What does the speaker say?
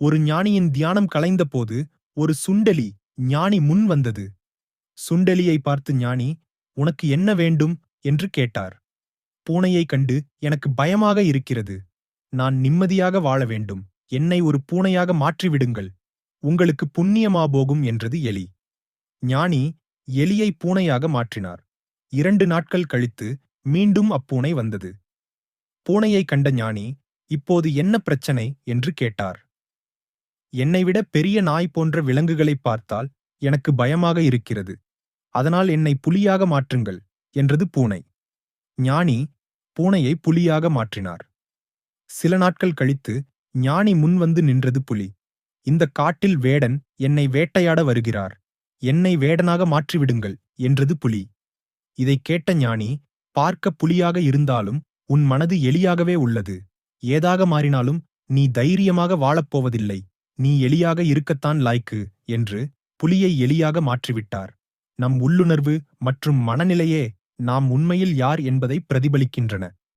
ஒரு ஞானியின் தியானம் கலைந்தபோது ஒரு சுண்டெலி ஞானி முன் வந்தது. சுண்டலியை பார்த்து ஞானி உனக்கு என்ன வேண்டும்? என்று கேட்டார். பூனையைக் கண்டு எனக்கு பயமாக இருக்கிறது. நான் நிம்மதியாக வாழ வேண்டும். என்னை ஒரு பூனையாக மாற்றிவிடுங்கள். உங்களுக்கு புண்ணியமா போகும் என்றது எலி. ஞானி எலியை பூனையாக மாற்றினார். இரண்டு நாட்கள் கழித்து மீண்டும் அப்பூனை வந்தது. பூனையைக் கண்ட ஞானி இப்போது என்ன பிரச்சனை? என்று கேட்டார். என்னை விட பெரிய நாய் போன்ற விலங்குகளைப் பார்த்தால் எனக்கு பயமாக இருக்கிறது. அதனால் என்னை புலியாக மாற்றுங்கள் என்றது பூனை. ஞானி பூனையை புலியாக மாற்றினார். சில நாட்கள் கழித்து ஞானி முன்வந்து நின்றது புலி. இந்த காட்டில் வேடன் என்னை வேட்டையாட வருகிறார். என்னை வேடனாக மாற்றிவிடுங்கள் என்றது புலி. இதைக் கேட்ட ஞானி பார்க்க புலியாக இருந்தாலும் உன் மனது எலியாகவே உள்ளது. ஏதாக மாறினாலும் நீ தைரியமாக வாழப்போவதில்லை நீ எலியாக இருக்கத்தான் லாய்க்கு என்று புலியை எலியாக மாற்றிவிட்டார். நம் உள்ளுணர்வு மற்றும் மனநிலையே நாம் உண்மையில் யார் என்பதை பிரதிபலிக்கின்றன.